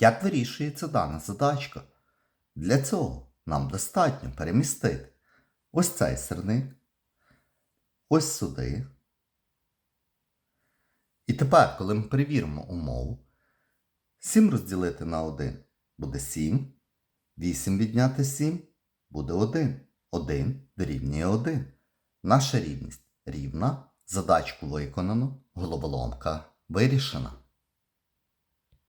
Як вирішується дана задачка? Для цього нам достатньо перемістити ось цей сирник, ось сюди. І тепер, коли ми перевіримо умову, 7 розділити на 1 буде 7, 8 відняти 7 буде 1. 1 дорівнює 1. Наша рівність рівна, задачку виконано, головоломка вирішена.